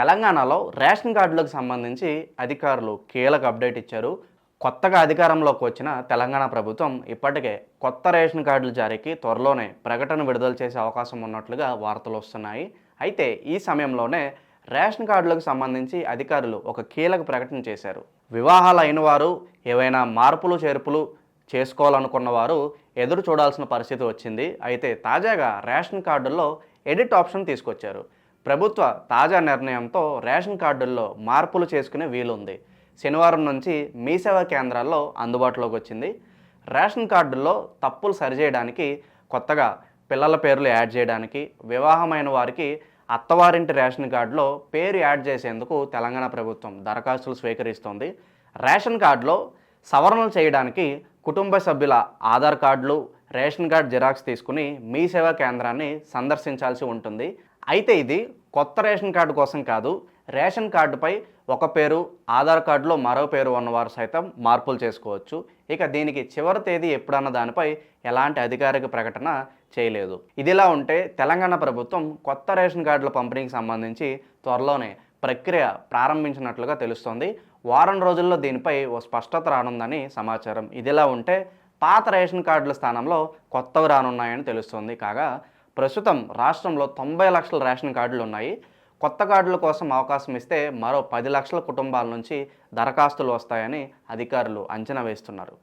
తెలంగాణలో రేషన్ కార్డులకు సంబంధించి అధికారులు కీలక అప్డేట్ ఇచ్చారు. కొత్తగా అధికారంలోకి వచ్చిన తెలంగాణ ప్రభుత్వం ఇప్పటికే కొత్త రేషన్ కార్డుల జారీకి త్వరలోనే ప్రకటన విడుదల చేసే అవకాశం ఉన్నట్లుగా వార్తలు వస్తున్నాయి. అయితే ఈ సమయంలోనే రేషన్ కార్డులకు సంబంధించి అధికారులు ఒక కీలక ప్రకటన చేశారు. వివాహాలు అయిన వారు ఏవైనా మార్పులు చేర్పులు చేసుకోవాలనుకున్న వారు ఎదురు చూడాల్సిన పరిస్థితి వచ్చింది. అయితే తాజాగా రేషన్ కార్డుల్లో ఎడిట్ ఆప్షన్ తీసుకొచ్చారు. ప్రభుత్వ తాజా నిర్ణయంతో రేషన్ కార్డుల్లో మార్పులు చేసుకునే వీలుంది. శనివారం నుంచి మీ సేవా కేంద్రాల్లో అందుబాటులోకి వచ్చింది. రేషన్ కార్డుల్లో తప్పులు సరిచేయడానికి కొత్తగా పిల్లల పేర్లు యాడ్ చేయడానికి వివాహమైన వారికి అత్తవారింటి రేషన్ కార్డులో పేరు యాడ్ చేసేందుకు తెలంగాణ ప్రభుత్వం దరఖాస్తులు స్వీకరిస్తోంది. రేషన్ కార్డులో సవరణలు చేయడానికి కుటుంబ సభ్యుల ఆధార్ కార్డులు రేషన్ కార్డ్ జిరాక్స్ తీసుకుని మీ సేవా కేంద్రాన్ని సందర్శించాల్సి ఉంటుంది. అయితే ఇది కొత్త రేషన్ కార్డు కోసం కాదు రేషన్ కార్డుపై ఒక పేరు ఆధార్ కార్డులో మరో పేరు ఉన్నవారు సైతం మార్పులు చేసుకోవచ్చు. ఇక దీనికి చివరి తేదీ ఎప్పుడన్న దానిపై ఎలాంటి అధికారిక ప్రకటన చేయలేదు. ఇదిలా ఉంటే తెలంగాణ ప్రభుత్వం కొత్త రేషన్ కార్డుల పంపిణీకి సంబంధించి త్వరలోనే ప్రక్రియ ప్రారంభించినట్లుగా తెలుస్తోంది. వారం రోజుల్లో దీనిపై ఓ స్పష్టత రానుందని సమాచారం. ఇదిలా ఉంటే పాత రేషన్ కార్డుల స్థానంలో కొత్తవి రానున్నాయని తెలుస్తోంది. కాగా ప్రస్తుతం రాష్ట్రంలో తొంభై లక్షల రేషన్ కార్డులు ఉన్నాయి. కొత్త కార్డుల కోసం అవకాశం ఇస్తే మరో పది లక్షల కుటుంబాల నుంచి దరఖాస్తులు వస్తాయని అధికారులు అంచనా వేస్తున్నారు.